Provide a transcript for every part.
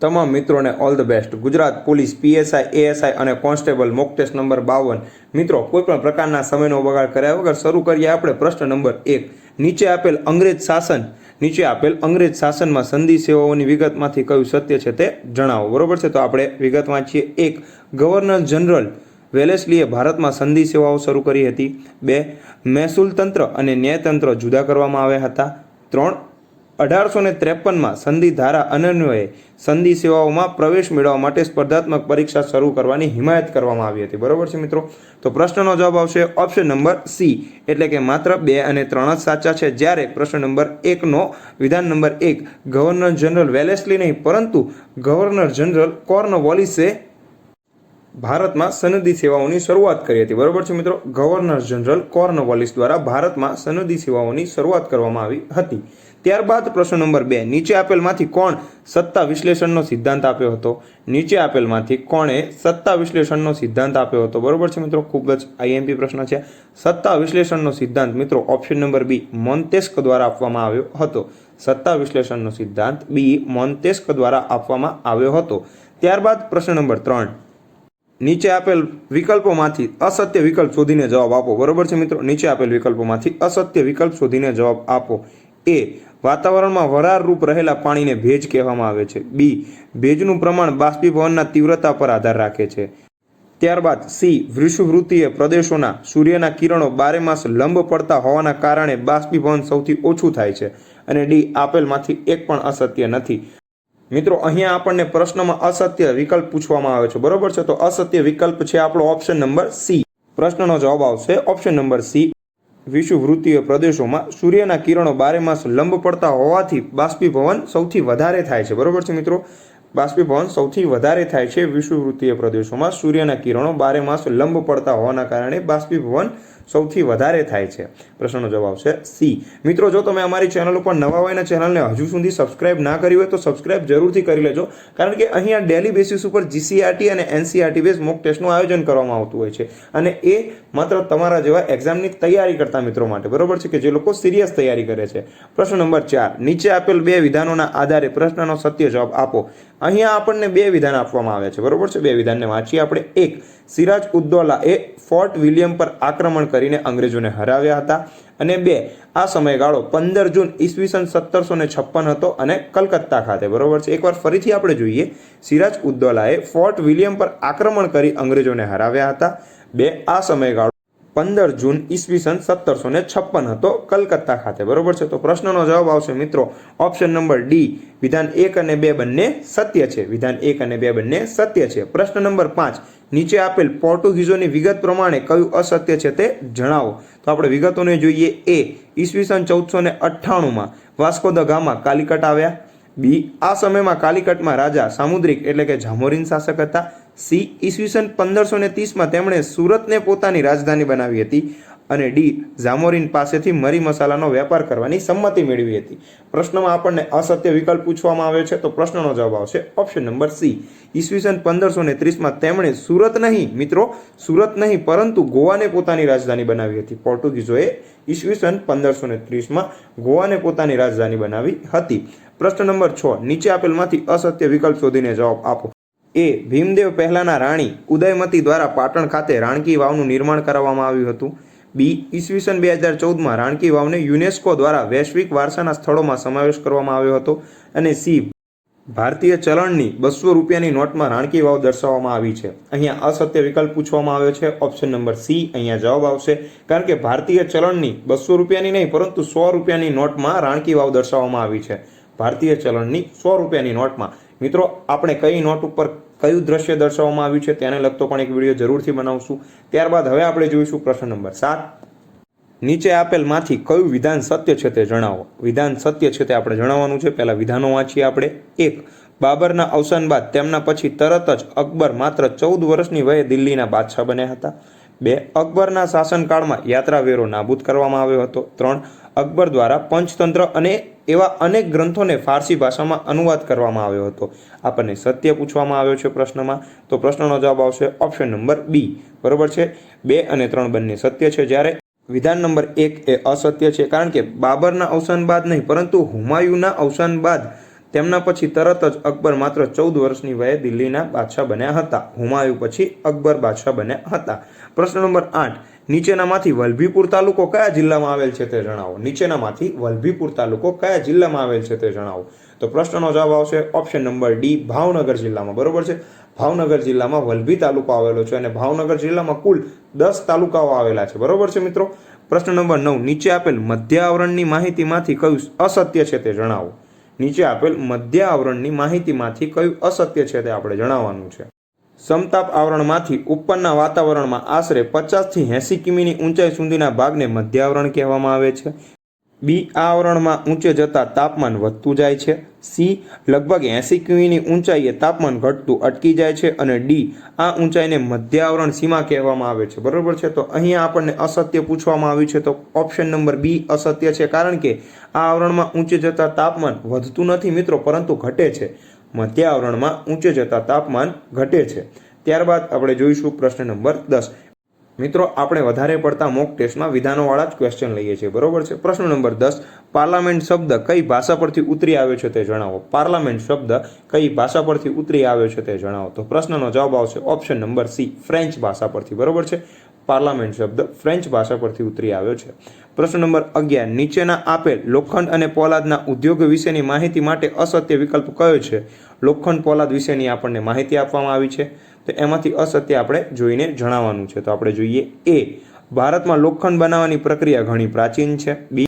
તમામ મિત્રોને all the best Gujarat police, P S I, A S I અને constable mock test number બાવન. મિત્રો, કોઈપણ પ્રકારના સમયનો બગાડ કર્યા વગર શરૂ કરીએ આપણે પ્રશ્ન નંબર એક. નીચે આપેલ અંગ્રેજ શાસન, નીચે આપેલ અંગ્રેજ શાસનમાં સંધિ સેવાઓની વિગતમાંથી કયું સત્ય છે તે જણાવો. બરોબર છે? તો આપણે વિગત વાંચીએ. એક, ગવર્નર જનરલ વેલેસલીએ ભારતમાં સંધિ સેવાઓ શરૂ કરી હતી. બે, મહેસૂલ તંત્ર અને ન્યાયતંત્ર જુદા કરવામાં આવ્યા હતા. ત્રણ અઢારસો ને ત્રેપનમાં સંધિ ધારા અનન્વયે સંધિ સેવાઓમાં પ્રવેશ મેળવવા માટે સ્પર્ધાત્મક પરીક્ષા શરૂ કરવાની હિમાયત કરવામાં આવી હતી. બરોબર છે મિત્રો? તો પ્રશ્નનો જવાબ આવશે ઓપ્શન નંબર સી. એટલે કે માત્ર બે અને ત્રણ જ સાચા છે. જ્યારે પ્રશ્ન નંબર એકનો વિધાન નંબર એક, ગવર્નર જનરલ વેલેસલી નહીં, પરંતુ ગવર્નર જનરલ કોર્નવોલિસે ભારતમાં સનદી સેવાઓની શરૂઆત કરી હતી. બરોબર છે મિત્રો? ગવર્નર જનરલ કોર્નવોલિસ દ્વારા ભારતમાં સનદી સેવાઓની શરૂઆત કરવામાં આવી હતી. ત્યારબાદ પ્રશ્ન નંબર બે, નીચે આપેલમાંથી કોણ સત્તા વિશ્લેષણનો સિદ્ધાંત આપ્યો હતો? નીચે આપેલમાંથી કોણે સત્તા વિશ્લેષણનો સિદ્ધાંત આપ્યો હતો? બરોબર છે મિત્રો, ખૂબ જ આઈએમપી પ્રશ્ન છે. સત્તા વિશ્લેષણનો સિદ્ધાંત મિત્રો ઓપ્શન નંબર બી, મોન્ટેસ્ક દ્વારા આપવામાં આવ્યો હતો. સત્તા વિશ્લેષણનો સિદ્ધાંત બી, મોન્ટેસ્ક દ્વારા આપવામાં આવ્યો હતો. ત્યારબાદ પ્રશ્ન નંબર ત્રણ, નીચે આપેલ વિકલ્પોમાંથી અસત્ય વિકલ્પ શોધીને જવાબ આપો. બરોબર છે મિત્રો, નીચે આપેલ વિકલ્પોમાંથી અસત્ય વિકલ્પ શોધીને જવાબ આપો. એ વાતાવરણમાં વરાર રૂપ રહેલા પાણીને ભેજ કહેવામાં આવે છે. બી, ભેજનું પ્રમાણ બાષ્પીભવનના તીવ્રતા પર આધાર રાખે છે. ત્યારબાદ સી વિષુવવૃત્તીય પ્રદેશોના સૂર્યના કિરણો બારે માસ લંબ પડતા હોવાના કારણે બાષ્પીભવન સૌથી ઓછું થાય છે. અને ડી, આપેલમાંથી એક પણ અસત્ય નથી. મિત્રો, અહીંયા આપણને પ્રશ્નમાં અસત્ય વિકલ્પ પૂછવામાં આવે છે. બરોબર છે? તો અસત્ય વિકલ્પ છે આપણો ઓપ્શન નંબર સી. પ્રશ્નનો જવાબ આવશે ઓપ્શન નંબર સી. વિષુવવૃત્તીય પ્રદેશોમાં સૂર્યના કિરણો બારે માસ લંબ પડતા હોવાથી બાષ્પીભવન સૌથી વધારે થાય છે. બરોબર છે મિત્રો? બાષ્પીભવન સૌથી વધારે થાય છે વિષુવવૃત્તીય પ્રદેશોમાં. સૂર્યના કિરણો બારે માસ લંબ પડતા હોવાના કારણે બાષ્પીભવન સૌથી વધારે થાય છે. પ્રશ્નનો જવાબ છે સી. મિત્રો, જો તમે અમારી ચેનલ ઉપર નવા હોય અને ચેનલને હજુ સુધી સબસ્ક્રાઇબ ના કરી હોય તો સબસ્ક્રાઇબ જરૂરથી કરી લેજો. કારણ કે અહીંયા ડેલી બેસિસ ઉપર જીસીઆરટી અને એનસીઆરટી બેઝ મોક ટેસ્ટનું આયોજન કરવામાં આવતું હોય છે. અને એ માત્ર તમારા જેવા એક્ઝામની તૈયારી કરતા મિત્રો માટે. બરોબર છે કે જે લોકો સિરિયસ તૈયારી કરે છે? પ્રશ્ન નંબર ચાર. નીચે આપેલ બે વિધાનોના આધારે પ્રશ્નનો સત્ય જવાબ આપો. અહીંયા આપણને બે વિધાન આપવામાં આવ્યા છે, બરોબર છે? બે વિધાનને વાંચીએ આપણે. એક, સિરાજ ઉદ્દૌલા એ ફોર્ટ વિલિયમ પર આક્રમણ કરીને અંગ્રેજોને હરાવ્યા હતા. અને બે, આ સમયગાળો પંદર જૂન ઈસવીસન સત્તરસો ને છપ્પન હતો અને કલકત્તા ખાતે, બરોબર છે? એકવાર ફરીથી આપણે જોઈએ. સિરાજ ઉદ્દૌલાએ ફોર્ટ વિલિયમ પર આક્રમણ કરી અંગ્રેજોને હરાવ્યા હતા. બે, આ સમયગાળો પંદર જૂન ઈસવીસન સત્તરસો ને છપ્પન હતો કલકત્તા ખાતે. બરોબર છે? તો પ્રશ્નનો જવાબ આવશે મિત્રો ઓપ્શન નંબર ડી, વિધાન એક અને બે બંને સત્ય છે. વિધાન એક અને બે બંને સત્ય છે. પ્રશ્ન નંબર પાંચ, નીચે આપેલ પોર્ટુગીઝોની વિગત પ્રમાણે કયું અસત્ય છે તે જણાવો. તો આપણે વિગતોને જોઈએ. એ ઈસવીસન ચૌદસો ને અઠ્ઠાણુંમાં વાસ્કો દ ગામા કાલિકટ આવ્યા. બી, આ સમયમાં કાલિકટમાં રાજા સામુદ્રિક એટલે કે જામોરીન શાસક હતા. સી ઈસવીસન પંદરસો ને ત્રીસમાં તેમણે સુરતને પોતાની રાજધાની બનાવી હતી અને ડી ઝામોરિન પાસેથી મરી મસાલાનો વેપાર કરવાની સંમતિ મેળવી હતી. પ્રશ્નમાં આપણને અસત્ય વિકલ્પ પૂછવામાં આવ્યો છે, તો પ્રશ્નનો જવાબ આવશે ઓપ્શન નંબર સી. ઈસવીસન પંદરસો ને ત્રીસમાં તેમણે સુરત નહીં, મિત્રો, સુરત નહીં, પરંતુ ગોવાને પોતાની રાજધાની બનાવી હતી. પોર્ટુગીઝોએ ઈસવીસન પંદરસો ને ત્રીસમાં ગોવાને પોતાની રાજધાની બનાવી હતી. પ્રશ્ન નંબર છ, નીચે આપેલમાંથી અસત્ય વિકલ્પ શોધીને જવાબ આપો. એ ભીમદેવ પહેલાના રાણી ઉદયમતી દ્વારા પાટણ ખાતે રાણકી વાવનું નિર્માણ કરાવવામાં આવ્યું હતું. બી, ઈસવીસન બે હજાર ચૌદમાં રાણકી વાવને યુનેસ્કો દ્વારા વૈશ્વિક વારસાના સ્થળોમાં સમાવેશ કરવામાં આવ્યો હતો અને સી, ભારતીય ચલણની બસો રૂપિયાની નોટમાં રાણકી વાવ દર્શાવવામાં આવી છે. અહીંયા અસત્ય વિકલ્પ પૂછવામાં આવ્યો છે. ઓપ્શન નંબર સી, અહીંયા જવાબ આવશે. કારણ કે ભારતીય ચલણની બસો રૂપિયાની નહીં, પરંતુ સો રૂપિયાની નોટમાં રાણકી વાવ દર્શાવવામાં આવી છે. ભારતીય ચલણની સો રૂપિયાની નોટમાં. મિત્રો, આપણે કઈ નોટ ઉપર કયું દ્રશ્ય દર્શાવવામાં આવ્યું છે તેને લગતો પણ એક વીડિયો જરૂરથી બનાવશું. ત્યારબાદ હવે આપણે જોઈશું પ્રશ્ન નંબર સાત. નીચે આપેલમાંથી કયું વિધાન સત્ય છે તે જણાવો. વિધાન સત્ય છે તે આપણે જણાવવાનું છે. પહેલાં વિધાનો વાંચીએ આપણે. એક, બાબરના અવસાન બાદ તેમના પછી તરત જ અકબર માત્ર ચૌદ વર્ષની વયે દિલ્હીના બાદશાહ બન્યા હતા. બે, અકબરના શાસનકાળમાં યાત્રા વેરો નાબૂદ કરવામાં આવ્યો હતો. ત્રણ, અકબર દ્વારા પંચતંત્ર અને એવા અનેક ગ્રંથોને ફારસી ભાષામાં અનુવાદ કરવામાં આવ્યો હતો. આપણને સત્ય પૂછવામાં આવ્યો છે પ્રશ્નમાં. તો પ્રશ્નનો જવાબ આવશે ઓપ્શન નંબર બી બરોબર છે? બે અને ત્રણ બંને સત્ય છે. જ્યારે વિધાન નંબર એક એ અસત્ય છે. કારણ કે બાબરના અવસાન બાદ નહીં, પરંતુ હુમાયુના અવસાન બાદ તેમના પછી તરત જ અકબર માત્ર ચૌદ વર્ષની વયે દિલ્હીના બાદશાહ બન્યા હતા. હુમાયુ પછી અકબર બાદશાહ બન્યા હતા. પ્રશ્ન નંબર આઠ, નીચેનામાંથી વલભીપુર તાલુકો કયા જિલ્લામાં આવેલ છે તે જણાવો. નીચેનામાંથી વલભીપુર તાલુકો કયા જિલ્લામાં આવેલ છે તે જણાવો. તો પ્રશ્નનો જવાબ આવશે ઓપ્શન નંબર ડી, ભાવનગર જિલ્લામાં. બરોબર છે? ભાવનગર જિલ્લામાં વલભી તાલુકો આવેલો છે અને ભાવનગર જિલ્લામાં કુલ દસ તાલુકાઓ આવેલા છે. બરોબર છે મિત્રો? પ્રશ્ન નંબર નવ, નીચે આપેલ મધ્ય આવરણની માહિતીમાંથી કયું અસત્ય છે તે જણાવો. નીચે આપેલ મધ્ય આવરણની માહિતીમાંથી કયું અસત્ય છે તે આપણે જણાવવાનું છે. સમતાપ આવરણમાંથી ઉપરના વાતાવરણમાં આશરે પચાસથી એંસી કિમીની ઊંચાઈ સુધીના ભાગને મધ્ય આવરણ કહેવામાં આવે છે. બી આવરણમાં ઊંચે જતા તાપમાન વધતું જાય છે. સી લગભગ એંસી કિમીની ઊંચાઈએ તાપમાન ઘટતું અટકી જાય છે અને ડી આ ઊંચાઈને મધ્ય આવરણ સીમા કહેવામાં આવે છે. બરાબર છે? તો અહીંયા આપણને અસત્ય પૂછવામાં આવ્યું છે. તો ઓપ્શન નંબર બી અસત્ય છે કારણ કે આ આવરણમાં ઊંચે જતા તાપમાન વધતું નથી મિત્રો, પરંતુ ઘટે છે. મધ્ય આવરણમાં ઊંચે જતા તાપમાન ઘટે છે. ત્યારબાદ આપણે જોઈશું પ્રશ્ન નંબર દસ. મિત્રો, આપણે વધારે પડતા મોક ટેસ્ટમાં વિધાનોવાળા જ ક્વેશ્ચન લઈએ છીએ, બરોબર છે? પ્રશ્ન નંબર દસ પાર્લામેન્ટ શબ્દ કઈ ભાષા પરથી ઉતરી આવ્યો છે તે જણાવો. પાર્લામેન્ટ શબ્દ કઈ ભાષા પરથી ઉતરી આવ્યો છે તે જણાવો. તો પ્રશ્નનો જવાબ આવશે ઓપ્શન નંબર સી ફ્રેન્ચ ભાષા પરથી, બરોબર છે? પાર્લામેન્ટ શબ્દ ફ્રેન્ચ ભાષા પરથી ઉતરી આવ્યો છે. પ્રશ્ન નંબર અગિયાર, નીચેના આપેલ લોખંડ અને પોલાદના ઉદ્યોગ વિશેની માહિતી માટે અસત્ય વિકલ્પ કયો છે? લોખંડ, પોલાદ વિશેની આપણને માહિતી આપવામાં આવી છે. તો એમાંથી અસત્ય આપણે જોઈને જણાવવાનું છે. તો આપણે જોઈએ એ. ભારતમાં લોખંડ બનાવવાની પ્રક્રિયા ઘણી પ્રાચીન છે. બી.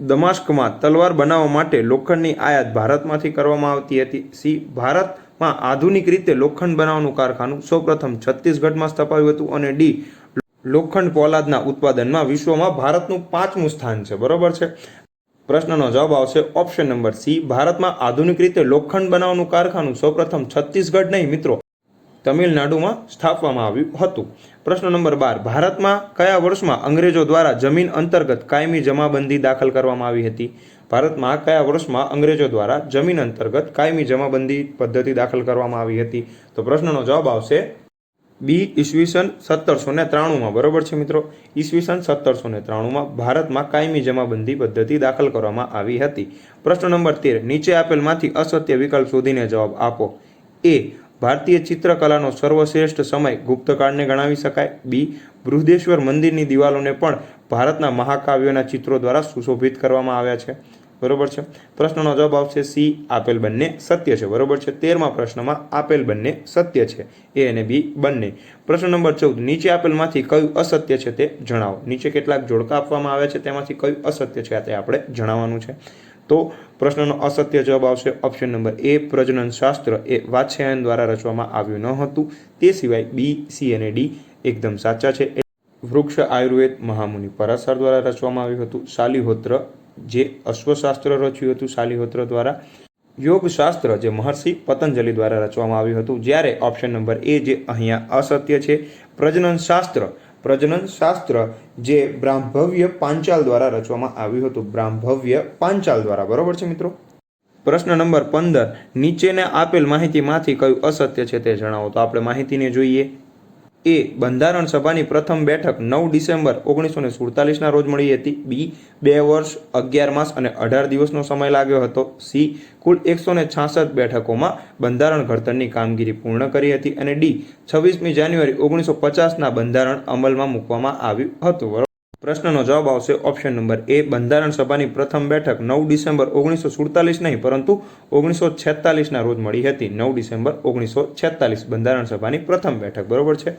દમાસ્કમાં તલવાર બનાવવા માટે લોખંડની આયાત ભારતમાંથી કરવામાં આવતી હતી. સી. ભારતમાં આધુનિક રીતે લોખંડ બનાવવાનું કારખાનું સૌપ્રથમ છત્તીસગઢમાં સ્થપાયું હતું અને ડી. લોખંડ પોલાદના ઉત્પાદનમાં વિશ્વમાં ભારતનું પાંચમું સ્થાન છે. બરોબર છે? પ્રશ્નનો જવાબ આવશે ઓપ્શન નંબર સી. ભારતમાં આધુનિક રીતે લોખંડ બનાવવાનું કારખાનું સૌપ્રથમ છત્તીસગઢ નહીં, મિત્રો. તમિલનાડુમાં સ્થાપવામાં આવ્યું હતું. પ્રશ્ન નંબર બાર. ભારતમાં કયા વર્ષમાં અંગ્રેજો દ્વારા જમીન અંતર્ગત કાયમી જમાબંધી દાખલ કરવામાં આવી હતી? ભારતમાં કયા વર્ષમાં અંગ્રેજો દ્વારા જમીન અંતર્ગત કાયમી જમાબંધી પદ્ધતિ દાખલ કરવામાં આવી હતી? તો પ્રશ્નનો જવાબ આવશે બી. ઈસવીસન સત્તરસો ને ત્રાણુંમાં. બરોબર છે મિત્રો? ઈસવીસન સત્તરસો ને ત્રાણુંમાં ભારતમાં કાયમી જમાબંધી પદ્ધતિ દાખલ કરવામાં આવી હતી. પ્રશ્ન નંબર તેર. નીચે આપેલમાંથી અસત્ય વિકલ્પ શોધીને જવાબ આપો. એ. ભારતીય ચિત્રકલાનો સર્વશ્રેષ્ઠ સમય ગુપ્તકાળને ગણાવી શકાય. બી. બૃહદેશ્વર મંદિરની દિવાલોને પણ ભારતના મહાકાવ્યોના ચિત્રો દ્વારા સુશોભિત કરવામાં આવ્યા છે. બરોબર છે? પ્રશ્નનો જવાબ આવશે સી. આપેલ બંને સત્ય છે. બરોબર છે? તેરમા પ્રશ્નમાં આપેલ બંને સત્ય છે. એ અને બી બંને. પ્રશ્ન નંબર ચૌદ. નીચે આપેલમાંથી કયું અસત્ય છે તે જણાવો. નીચે કેટલાક જોડકા આપવામાં આવ્યા છે. તેમાંથી કયું અસત્ય છે તે આપણે જણાવવાનું છે. તો પ્રશ્નનો અસત્ય જવાબ આવશે ઓપ્શન નંબર એ પ્રજનન શાસ્ત્ર એ વાત્સ્યાયન દ્વારા રચવામાં આવ્યું ન હતું. તે સિવાય બી સી અને ડી એકદમ સાચા છે. વૃક્ષ આયુર્વેદ મહામુનિ પરાસર દ્વારા રચવામાં આવ્યું હતું. શાલિહોત્ર, જે અશ્વશાસ્ત્ર રચ્યું હતું, શાલિહોત્ર દ્વારા. યોગશાસ્ત્ર, જે મહર્ષિ પતંજલિ દ્વારા રચવામાં આવ્યું હતું. જ્યારે ઓપ્શન નંબર એ જે અહીંયા અસત્ય છે, પ્રજનન શાસ્ત્ર પ્રજનન શાસ્ત્ર, જે બ્રાહ્મભવ્ય પાંચાલ દ્વારા રચવામાં આવ્યું હતું. બ્રાહ્મભવ્ય પાંચાલ દ્વારા. બરોબર છે મિત્રો? પ્રશ્ન નંબર પંદર. નીચેને આપેલ માહિતીમાંથી કયું અસત્ય છે તે જણાવો. તો આપણે માહિતીને જોઈએ. એ બંધારણ સભાની પ્રથમ બેઠક નવ ડિસેમ્બર ઓગણીસો ને સુડતાલીસના રોજ મળી હતી બી, બે વર્ષ, અગિયાર માસ અને અઢાર દિવસનો સમય લાગ્યો હતો સી, કુલ એકસો ને છાસઠ બેઠકોમાં બંધારણ ઘડતરની કામગીરી પૂર્ણ કરી હતી અને ડી, છવ્વીસમી જાન્યુઆરી ઓગણીસો પચાસના બંધારણ અમલમાં મૂકવામાં આવ્યું હતું? પ્રશ્નનો જવાબ આવશે ઓપ્શન નંબર એ બંધારણ સભાની પ્રથમ બેઠક નવ ડિસેમ્બર ઓગણીસો સુડતાલીસ નહીં, પરંતુ ઓગણીસો છેતાલીસના રોજ મળી હતી. નવ ડિસેમ્બર ઓગણીસો છેતાલીસ બંધારણ સભાની પ્રથમ બેઠક. બરોબર છે?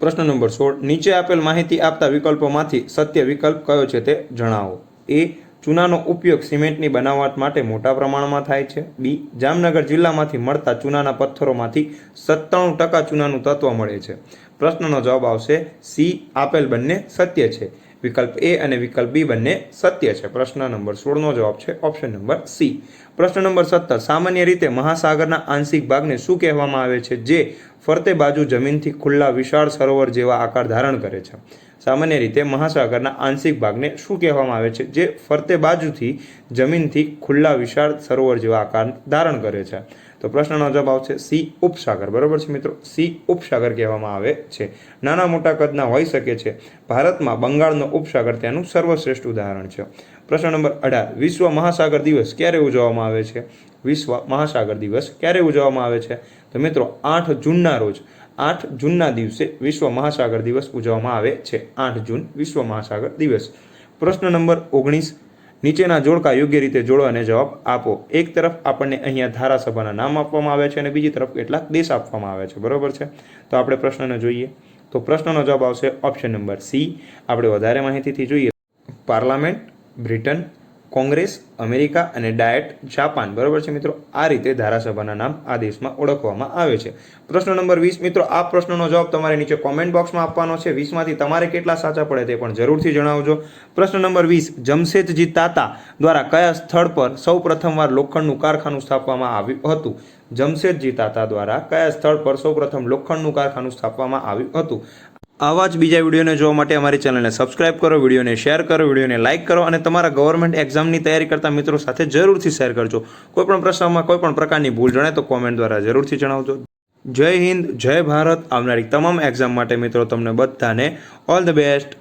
પ્રશ્ન નંબર સોળ. નીચે આપેલ માહિતી આપતા વિકલ્પોમાંથી સત્ય વિકલ્પ કયો છે તે જણાવો. એ ચૂનાનો ઉપયોગ સિમેન્ટની બનાવટ માટે મોટા પ્રમાણમાં થાય છે. બી, જામનગર જિલ્લામાંથી મળતા ચૂનાના પથ્થરોમાંથી સત્તાણું ટકા ચૂનાનું તત્વ મળે છે. પ્રશ્નનો જવાબ આવશે, સી, આપેલ બંને સત્ય છે. વિકલ્પ એ અને વિકલ્પ બી બંને સત્ય છે. પ્રશ્ન નંબર સોળનો જવાબ છે, ઓપ્શન નંબર સી. પ્રશ્ન નંબર સત્તર, સામાન્ય રીતે મહાસાગરના આંશિક ભાગને શું કહેવામાં આવે છે? જે ફરતે બાજુ જમીનથી ખુલ્લા વિશાળ સરોવર જેવા આકાર ધારણ કરે છે. સામાન્ય રીતે મહાસાગરના આંશિક ભાગને શું કહેવામાં આવે છે? જે ફરતે બાજુથી જમીનથી ખુલ્લા વિશાળ સરોવર જેવા આકાર ધારણ કરે છે. તો પ્રશ્નનો જવાબ આવશે સી ઉપસાગર. બરાબર છે મિત્રો? સી ઉપસાગર કહેવામાં આવે છે. નાના મોટા કદના હોઈ શકે છે. ભારતમાં બંગાળનો ઉપસાગર તેનું સર્વશ્રેષ્ઠ ઉદાહરણ છે. પ્રશ્ન નંબર અઢાર. વિશ્વ મહાસાગર દિવસ ક્યારે ઉજવવામાં આવે છે? વિશ્વ મહાસાગર દિવસ ક્યારે ઉજવવામાં આવે છે? તો મિત્રો, આઠ જૂનના રોજ આઠ જૂનના દિવસે વિશ્વ મહાસાગર દિવસ ઉજવવામાં આવે છે. આઠ જૂન વિશ્વ મહાસાગર દિવસ. પ્રશ્ન નંબર ઓગણીસ, નીચેના જોડકા યોગ્ય રીતે જોડવાને જવાબ આપો. એક તરફ આપણને અહીંયા ધારાસભાના નામ આપવામાં આવે છે અને બીજી તરફ કેટલાક દેશ આપવામાં આવે છે. બરોબર છે? તો આપણે પ્રશ્નને જોઈએ. તો પ્રશ્નનો જવાબ આવશે ઓપ્શન નંબર સી. આપણે વધારે માહિતીથી જોઈએ. પાર્લામેન્ટ, બ્રિટન કોંગ્રેસ, અમેરિકા અને ડાયટ જાપાન, બરોબર છે મિત્રો? આ રીતે ધારાસભાના નામ આ દેશમાં ઓળખવામાં આવે છે. પ્રશ્ન નંબર વીસ, મિત્રો, આ પ્રશ્નનો જવાબ તમારે નીચે કોમેન્ટ બોક્સમાં આપવાનો છે. વીસમાંથી તમારે કેટલા સાચા પડે તે પણ જરૂરથી જણાવજો. પ્રશ્ન નંબર વીસ, જમશેદજી તાતા દ્વારા કયા સ્થળ પર સૌ પ્રથમવાર લોખંડનું કારખાનું સ્થાપવામાં આવ્યું હતું? જમશેદજી તાતા દ્વારા કયા સ્થળ પર સૌપ્રથમ લોખંડનું કારખાનું સ્થાપવામાં આવ્યું હતું? આવા જ બીજા વિડીયોને જોવા માટે અમારી ચેનલને સબસ્ક્રાઇબ કરો, વિડીયોને શેર કરો, વિડીયોને લાઇક કરો અને તમારા ગવર્મેન્ટ એક્ઝામની તૈયારી કરતા મિત્રો સાથે જરૂરથી શેર કરજો. કોઈપણ પ્રશ્નમાં, કોઈ પણ પ્રકારની ભૂલ જણાય તો કોમેન્ટ દ્વારા જરૂરથી જણાવજો. જય હિન્દ, જય ભારત આવનારી તમામ એક્ઝામ માટે મિત્રો તમને બધાને ઓલ ધ બેસ્ટ